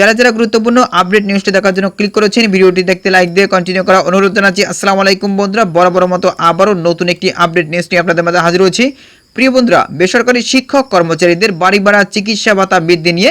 যারা যারা গুরুত্বপূর্ণ আপডেট নিউজটি দেখার জন্য ক্লিক করেছেন, ভিডিওটি দেখতে লাইক দিয়ে কন্টিনিউ করা অনুরোধ জানাচ্ছি। আসসালামু আলাইকুম বন্ধুরা, বরাবর মতো আবারও নতুন একটি আপডেট নিউজ নিয়ে আপনাদের মাঝে হাজির হয়েছি। প্রিয় বন্ধুরা, বেসরকারি শিক্ষক কর্মচারীদের বাড়ি ভাড়া চিকিৎসা ভাতা বৃদ্ধি নিয়ে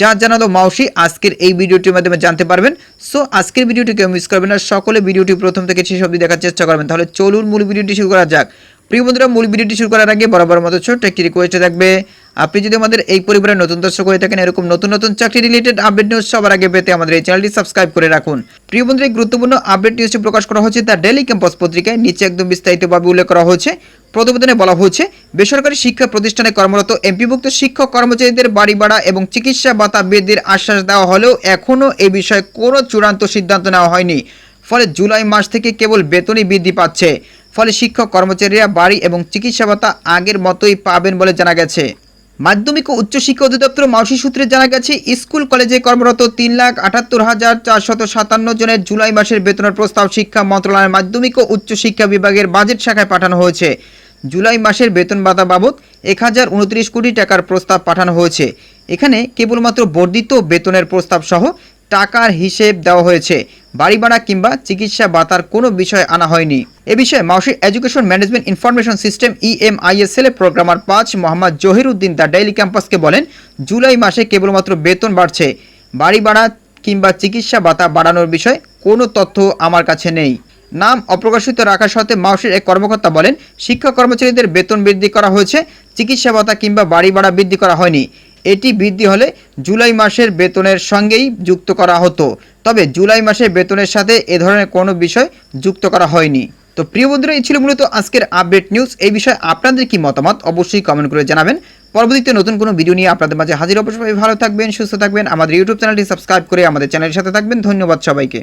যা জানালো মাউসি, আজকের এই ভিডিওটির মাধ্যমে জানতে পারবেন। সো আজকের ভিডিওটি কেউ মিস করবেন না, সকলে ভিডিওটি প্রথম থেকে শেষ অবধি দেখার চেষ্টা করবেন। তাহলে চলুন মূল ভিডিওটি শুরু করা যাক। প্রিয় বন্ধুরা, মূল ভিডিওটি শুরু করার আগে বরাবর মতো ছোট্ট একটি রিকোয়েস্ট থাকবে। আপনি যদি আমাদের এই পরিবারের নতুন দর্শক হয়ে থাকেন, এরকম নতুন নতুন চাকরি রিলেটেড আপডেট নিউজ সবার আগে পেতে আমাদের এই চ্যানেলটি সাবস্ক্রাইব করে রাখুন। প্রিয় বন্ধুরা গুরুত্বপূর্ণ আপডেট নিউজটি প্রকাশ করা হচ্ছে তার ডেলি ক্যাম্পাস পত্রিকায়। নিচে একদম বিস্তারিতভাবে উল্লেখ করা হয়েছে। প্রতিবেদনে বলা হয়েছে, বেসরকারি শিক্ষা প্রতিষ্ঠানে কর্মরত এমপিভুক্ত শিক্ষক কর্মচারীদের বাড়ি ভাড়া এবং চিকিৎসা ভাতা বৃদ্ধির আশ্বাস দেওয়া হলেও এখনও এ বিষয়ে কোনো চূড়ান্ত সিদ্ধান্ত নেওয়া হয়নি। ফলে জুলাই মাস থেকে কেবল বেতনই বৃদ্ধি পাচ্ছে। ফলে শিক্ষক কর্মচারীরা বাড়ি এবং চিকিৎসা ভাতা আগের মতোই পাবেন বলে জানা গেছে। মাধ্যমিক ও উচ্চশিক্ষা অধিদপ্তর মাউসি সূত্রে জানা গেছে, স্কুল কলেজে কর্মরত তিন লাখ আটাত্তর হাজার চারশত সাতান্ন জনের জুলাই মাসের বেতনের প্রস্তাব শিক্ষা মন্ত্রণালয়ের মাধ্যমিক ও উচ্চশিক্ষা বিভাগের বাজেট শাখায় পাঠানো হয়েছে। জুলাই মাসের বেতন ভাতা বাবদ এক হাজার উনত্রিশ কোটি টাকার প্রস্তাব পাঠানো হয়েছে। এখানে কেবলমাত্র বর্ধিত বেতনের প্রস্তাব সহ টাকার হিসেব দেওয়া হয়েছে। বাড়ি ভাড়া কিংবা চিকিৎসা ভাতার কোনো বিষয় আনা হয়নি। এ বিষয়ে Maushi education management information system EMISL এর প্রোগ্রামার পাঁচ মোহাম্মদ জহির উদ্দিন দ্য ডেইলি ক্যাম্পাসকে বলেন, জুলাই মাসে কেবলমাত্র বেতন বাড়ছে। বাড়ি ভাড়া কিংবা চিকিৎসা ভাতা বাড়ানোর বিষয়ে কোনো তথ্য আমার কাছে নেই। নাম অপ্রকাশিত রাখার সাথে মাউসের এক কর্মকর্তা বলেন, শিক্ষা কর্মচারীদের বেতন বৃদ্ধি করা হয়েছে, চিকিৎসা ভাতা কিংবা বাড়ি ভাড়া বৃদ্ধি করা হয়নি। এটি বৃদ্ধি হলে জুলাই মাসের বেতনের সঙ্গেই যুক্ত করা হতো। তবে জুলাই মাসের বেতনের সাথে এ ধরনের কোনো বিষয় যুক্ত করা হয়নি। তো প্রিয় বন্ধুরা, এই ছিল মূলত আজকের আপডেট নিউজ। এই বিষয়ে আপনাদের কি মতামত অবশ্যই কমেন্ট করে জানাবেন। পরবর্তীতে নতুন কোনো ভিডিও নিয়ে আপনাদের মাঝে হাজির অবশ্যই ভালো থাকবেন, সুস্থ থাকবেন। আমাদের ইউটিউব চ্যানেলটি সাবস্ক্রাইব করে আমাদের চ্যানেলের সাথে থাকবেন। ধন্যবাদ সবাইকে।